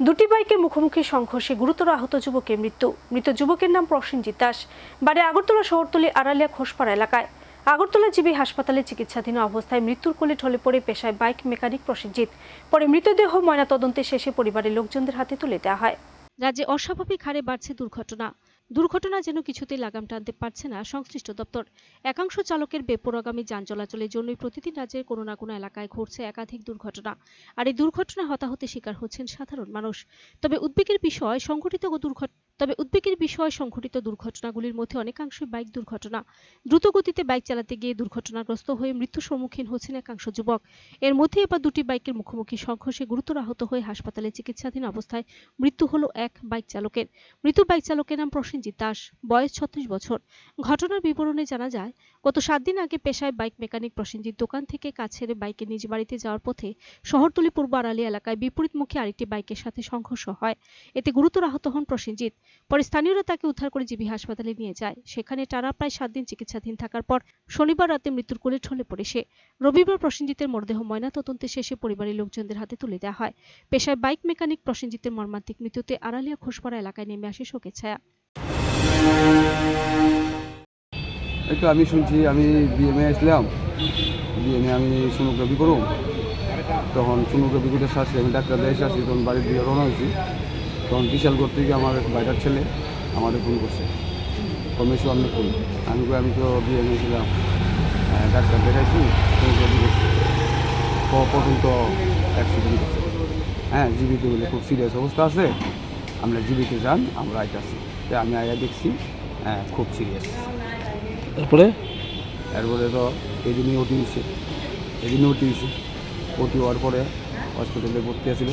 দুটি বাইকের মুখোমুখি সংঘর্ষে গুরুতর আহত যুবকের মৃত্যু। মৃত যুবকের নাম প্রসেনজিৎ দাস। বাড়ি আগরতলা শহরতলি আড়ালিয়া খোসপাড়া এলাকায়। আগরতলা জিবি হাসপাতালে চিকিৎসাধীন অবস্থায় মৃত্যুর কোলে ঢলে পড়ে পেশায় বাইক মেকানিক প্রসেনজিৎ। পরে মৃতদেহ ময়নাতদন্তে শেষে পরিবারের লোকজনদের হাতে তুলে দেওয়া হয়। রাজ্যে অস্বাভাবিক হারে বাড়ছে দুর্ঘটনা। দুর্ঘটনা যেন কিছুতেই লাগাম টানতে পারছে না সংশ্লিষ্ট দপ্তর। একাংশ চালকের বেপরোয়াগামী যান চলাচলের জন্যই প্রতিদিন রাজ্যের কোনো না কোনো এলাকায় ঘটছে একাধিক দুর্ঘটনা, আর এই দুর্ঘটনা হতাহতের শিকার হচ্ছেন সাধারণ মানুষ। তবে উদ্বেগের বিষয়, সংঘটিত দুর্ঘট তবে উদ্বেগের বিষয় সংঘটিত দুর্ঘটনাগুলির মধ্যে অনেকাংশই বাইক দুর্ঘটনা। দ্রুত গতিতে বাইক চালাতে গিয়ে দুর্ঘটনাগ্রস্ত হয়ে মৃত্যুর সম্মুখীন হচ্ছেন একাংশ যুবক। এর মধ্যে এবার দুটি বাইকের মুখোমুখি সংঘর্ষে গুরুতর আহত হয়ে হাসপাতালে চিকিৎসাধীন অবস্থায় মৃত্যু হলো এক বাইক চালকের। মৃত বাইক চালকের নাম প্রসেনজিৎ দাস, বয়স ছত্রিশ বছর। ঘটনার বিবরণে জানা যায়, গত সাত দিন আগে পেশায় বাইক মেকানিক প্রসেনজিৎ দোকান থেকে কাজ ছেড়ে বাইকে নিজ বাড়িতে যাওয়ার পথে শহরতলি পূর্ব আড়ালি এলাকায় বিপরীতমুখী আরেকটি বাইকের সাথে সংঘর্ষ হয়। এতে গুরুতর আহত হন প্রসেনজিৎ। পরে স্থানীয়রা তাকে উদ্ধার করে জিবি হাসপাতালে নিয়ে যায়। সেখানে টানা প্রায় সাত দিন চিকিৎসাধীন থাকার পর শনিবার রাতে মৃত্যুর কোলে ঢলে পড়ে সে। রবিবার প্রসেনজিতের মরদেহ ময়নাতদন্তে শেষে পরিবারের লোকজনদের হাতে তুলে দেওয়া হয়। পেশায় বাইক মেকানিক প্রসেনজিতের মর্মান্তিক মৃত্যুতে আড়ালিয়া খোসপাড়া এলাকায় নেমে আসে শোকের ছায়া। এই তো আমি শুনছি, আমি বিএমএ আসলাম। বিএমএ আমি সোনোগ্রাফি করুম তখন সোনোগ্রাফি করতে শাসি আমি ডাক্তার দিয়ে শাসি তখন বাড়ির দিকে রওনা হয়েছি। তখন বিশালগড় থেকে আমার বাইরের ছেলে আমাদের ফোন করছে। কমেশো আপনি ফোন। আমি আমি তো বিয়ে ছিলাম হ্যাঁ, ডাক্তার দেখাইছি করছি। পর্যন্ত অ্যাক্সিডেন্ট করছে হ্যাঁ জীবিত বলে খুব সিরিয়াস অবস্থা আছে। আমরা জীবিত যান আমরা আইতাছি। তাই আমি আয়া দেখছি হ্যাঁ খুব সিরিয়াস তারপরে? তারপরে তো এদিনই ওটি হয়েছে। এদিনই ওটি হয়েছে। ওটি হওয়ার পরে হসপিটালে ভর্তি আছিল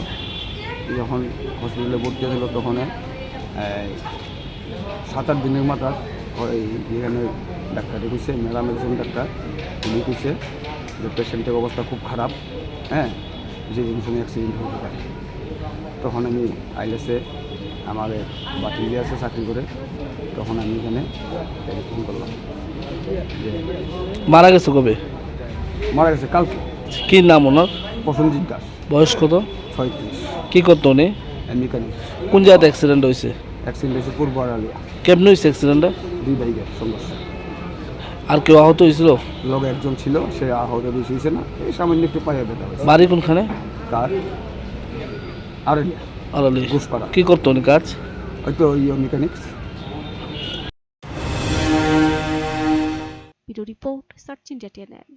যখন হসপিটালে ভর্তি আছিল তখন সাত আট দিনের মাথার ওই এখানে ডাক্তারে কইছে ম্যাডাম একজন ডাক্তার উনি কইছে যে পেশেন্টের অবস্থা খুব খারাপ হ্যাঁ? যে জিনিস অ্যাক্সিডেন্ট হতে পারে তখন আমি আইলেসে আমার বাতি দিয়ে আছে চাকরি করে। তখন আমি এখানে টেলিফোন করলাম যে মারা গেছে কবে? মারা গেছে কালকে। কী নাম ওনার? প্রসেনজিৎ দাস। বয়স কত? ছয়ত্রিশ। কি করতো উনি? মেকানিক। কোন জায়গাতে অ্যাক্সিডেন্ট হয়েছে? অ্যাক্সিডেন্ট হয়েছে পূর্ব আড়ালিয়া কেমনি হয়েছে অ্যাক্সিডেন্টটা দুই বাইকের সংঘর্ষ আর কেউ আহত হয়েছিল? লগে একজন ছিল সে আহত বেশি হয়েছে না। এই সামান্য একটু পায়ে ব্যথা হয়েছে। বাড়ি কোনখানে? কার? আড়ালিয়া আড়ালি। ঘুষপাড়া। কি করতো উনি কাজ? হয়তো ইয়ে mechanics. Video report search India TNN